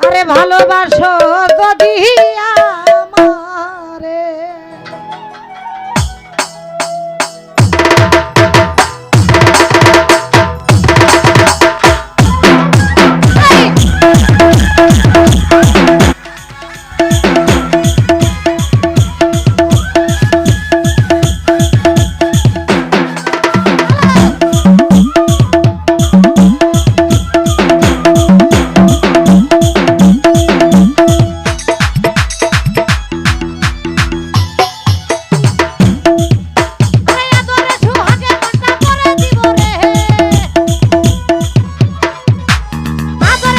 আরে ভালোবাসো যদি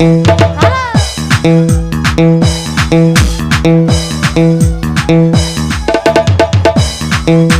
Thank you.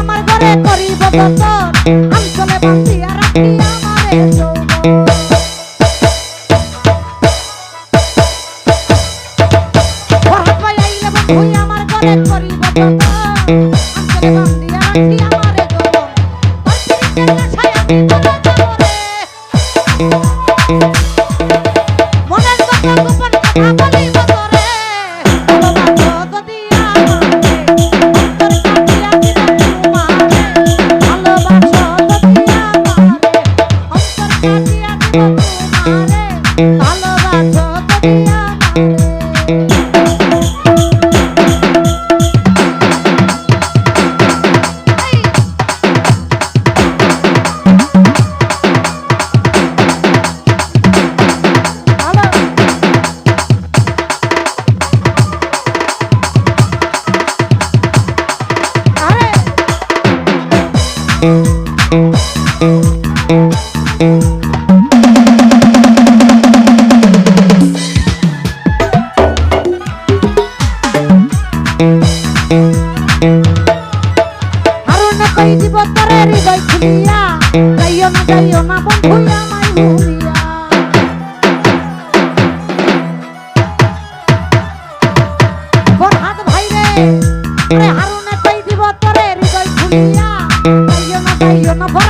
আমার ঘরে করিব যতন। আমি চলে বাঁচিয়া রাখি আমারে যৌবন। হারুন কই দিব তরে হৃদয় খুলিয়া? যাইও